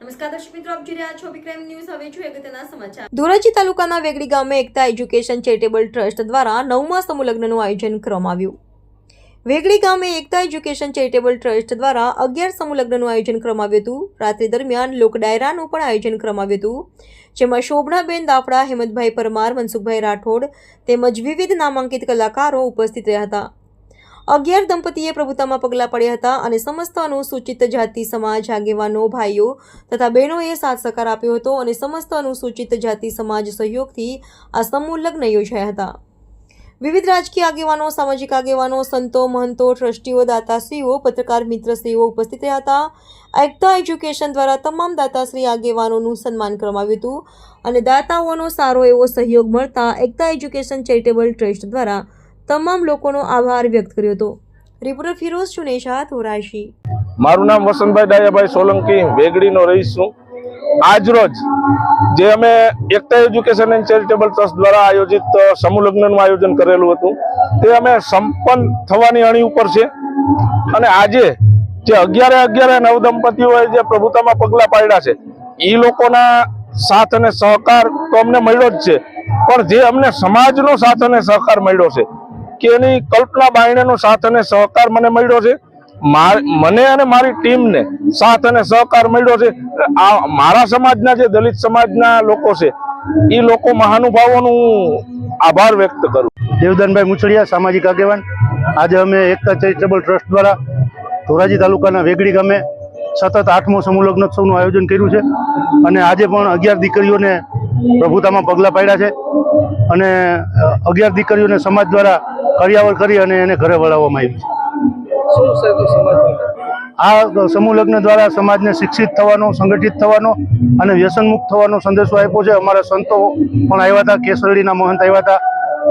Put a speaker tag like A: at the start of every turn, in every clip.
A: નમસ્કાર
B: ધોરાજી તાલુકાના વેગડી ગામે એકતા એજ્યુકેશન ચેરિટેબલ ટ્રસ્ટ દ્વારા નવમા સમૂહ લગ્નનું આયોજન કરવામાં આવ્યું. વેગડી ગામે એકતા એજ્યુકેશન ચેરિટેબલ ટ્રસ્ટ દ્વારા અગિયાર સમૂહ આયોજન કરવામાં આવ્યું હતું. રાત્રિ દરમિયાન લોક ડાયરાનું પણ આયોજન કરવામાં આવ્યું હતું. જેમાં શોભનાબેન દાફડા, હેમંતભાઈ પરમાર, મનસુખભાઈ રાઠોડ તેમજ વિવિધ નામાંકિત કલાકારો ઉપસ્થિત રહ્યા હતા. અગિયાર દંપતીએ પ્રભુતામાં પગલાં પડ્યા હતા અને સમસ્ત અનુસૂચિત જાતિ, સમાજ, આગેવાનો, ભાઈઓ તથા બહેનોએ સાથ સહકાર આપ્યો હતો અને સમસ્ત અનુસૂચિત જાતિ, સમાજ સહયોગથી આ સમૂહ લગ્ન યોજાયા હતા. વિવિધ રાજકીય આગેવાનો, સામાજિક આગેવાનો, સંતો, મહંતો, ટ્રસ્ટીઓ, દાતાશ્રીઓ, પત્રકાર મિત્રશ્રીઓ ઉપસ્થિત રહ્યા હતા. એકતા એજ્યુકેશન દ્વારા તમામ દાતાશ્રી આગેવાનોનું સન્માન કરવામાં આવ્યું હતું અને દાતાઓનો સારો એવો સહયોગ મળતા એકતા એજ્યુકેશન ચેરિટેબલ ટ્રસ્ટ દ્વારા તમામ લોકોનો આભાર વ્યક્ત કર્યો હતો. રિપોર્ટર ફિરોઝ ચુનેશા થોરાશી
C: મારું નામ વસંતભાઈ ડાયાભાઈ સોલંકી વેગડીનો રહીશ છું આજરોજ જે અમે Ekta education and charitable trust દ્વારા આયોજિત અ, સમૂહ લગ્નનું આયોજન કરેલું હતું તે અમે સંપન્ન થવાની અણી ઉપર છે. અને આજે જે અગિયારે અગિયારે નવ દંપતીઓએ જે પ્રભુતામાં પગલાં પાડ્યા છે એ લોકોના સાથ અને સહકાર તો અમને મળ્યો જ છે. પણ જે અમને સમાજનો સાથ અને સહકાર મળ્યો છે કે એની કલ્પના બાયણેનો સાથ અને સહકાર મને મળ્યો છે. મને અને મારી ટીમને સાથ અને સહકાર મળ્યો છે. આ મારા સમાજના જે દલિત સમાજના લોકો છે એ લોકો મહાનુભાવોનું આભાર વ્યક્ત કરું
D: દેવદાનભાઈ મુછડિયા, સામાજિક આગેવાન. આજે અમે એકતા ચેરિટેબલ ટ્રસ્ટ દ્વારા ધોરાજી તાલુકાના વેગડી ગામે સતત આઠમો સમૂહ લગ્નોત્સવનું આયોજન કર્યું છે. અને આજે પણ અગિયાર દીકરીઓને પ્રભુતામાં પગલાં પાડ્યા છે. અને અગિયાર દીકરીઓને સમાજ દ્વારા કરિયાવર કરી અને એને ઘરે વળાવવામાં આવી. છે આ સમૂહ લગ્ન દ્વારા સમાજને શિક્ષિત થવાનો સંગઠિત થવાનો અને વ્યસનમુક્ત થવાનો સંદેશો આપ્યો છે. અમારા સંતો પણ આવ્યા હતા કેસરડીના મહંત આવ્યા હતા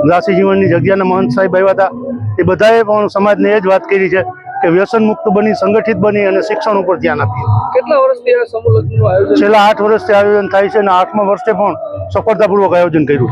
D: દાસી જીવનની જગ્યાના મહંત સાહેબ આવ્યા હતા. એ બધાએ પણ સમાજને એ જ વાત કરી છે કે વ્યસન મુક્ત બની સંગઠિત બની અને શિક્ષણ ઉપર ધ્યાન આપીએ.
E: કેટલા વર્ષથી આ સમૂહ લગ્નનું આયોજન
D: છેલ્લા આઠ વર્ષથી આયોજન થાય છે અને આઠમા વર્ષે પણ સફળતાપૂર્વક આયોજન કર્યું